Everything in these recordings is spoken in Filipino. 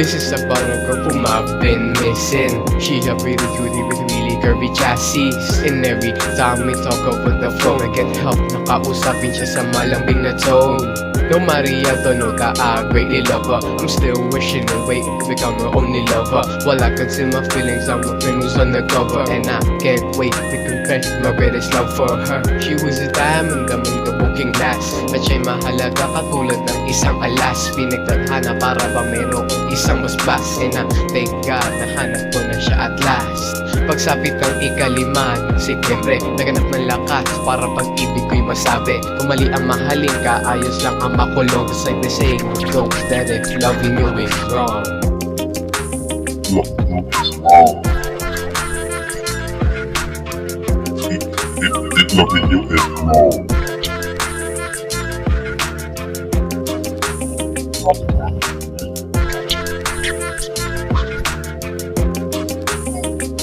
This is about a whom I've been missing. She's a pretty cutie with really curvy chassis. And every time we talk over the phone, I get help. Nakausapin siya sa malambing na tone. No Maria no ka, I greatly love her. I'm still wishing away to become her only lover. While I conceal my feelings, I'm a friend who's undercover. And I can't wait to confess my greatest love for her. She was a diamond among the booking glass. At siya'y mahalaga katulad ng isang alas. Pinagtadhana para ba mayroong isang basbas. And I thank God nahanap ko na siya at last. Pagsapit ng ikalima ng Setyembre, naganap ng lakas para pag-ibig ko'y masabi. Kung mali ang mahalin ka, ayos lang ang makulong. Cause like they say, don't that if loving you is wrong. Look, look is wrong. Loving you is wrong.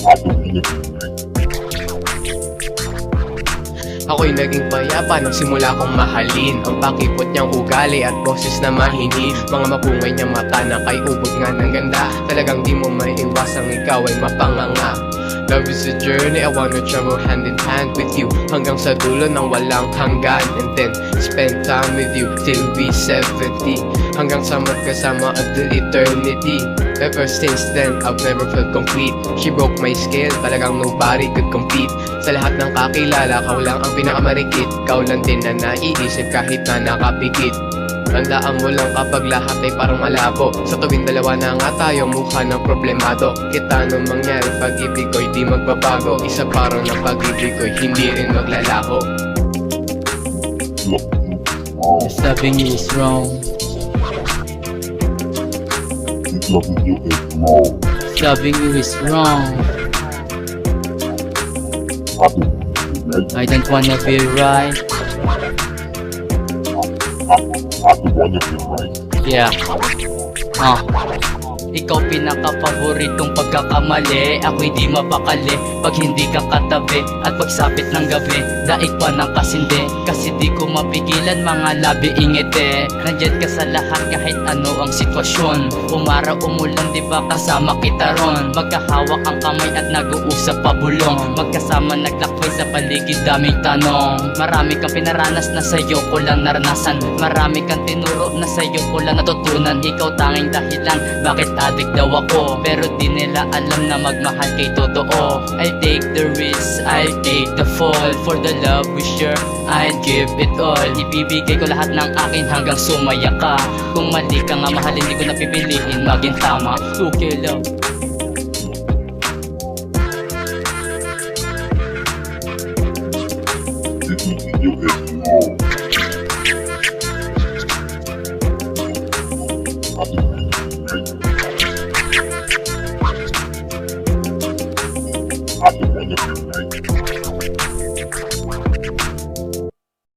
In you. Ako'y naging payapa nang simula kong mahalin Ang pakipot niyang ugali at boses na mahinhin Mga mapungay niyang mata na kay ubod nga ng ganda. Talagang di mo maiiwasang ikaw ay mapanganga. Love is a journey, I wanna travel hand in hand with you. Hanggang sa dulo ng walang hanggan. And then spend time with you till we 70 Hanggang sa magkasama until eternity. Ever since then, I've never felt complete. She broke my scale, talagang nobody could compete. Sa lahat ng kakilala, kau lang ang pinakamarikit. Kau lang din na naiisip kahit na nakapikit. Tandaan mo lang kapag lahat ay parang malabo. Sa tuwing dalawa na nga tayo mukha ng problemado. Kita nung mangyari pag-ibig ko'y di magbabago. Isa parang ng pag-ibig ko'y hindi rin maglalaho. Look, look is wrong. Loving you is wrong. Loving you is wrong. I don't wanna be right. I, don't wanna be right. Yeah. Ah. Ikaw pinaka-paboritong pagkakamali. Ako'y di mapakali Pag hindi ka katabi At pagsapit ng gabi. Daig pa ng kasindi Kasi di ko mapigilan mga labi ingiti. Nandyan ka sa lahat kahit ano ang sitwasyon. Umaraw umulan di ba kasama kita ron? Magkahawak ang kamay at nag-uusap pabulong. Magkasama naglakbay sa paligid daming tanong. Marami kang pinaranas na sa'yo ko lang naranasan. Marami kang tinuro na sa'yo ko lang natutunan. Ikaw tanging dahilan bakit adik daw ako Pero di nila alam na magmahal kay totoo. I'll take the risk, I'll take the fall. For the love we share, I'll give it all. Ibibigay ko lahat ng akin hanggang sumaya ka. Kung mali ka nga mahal hindi ko napipiliin maging tama. Okay love I can run the few nights.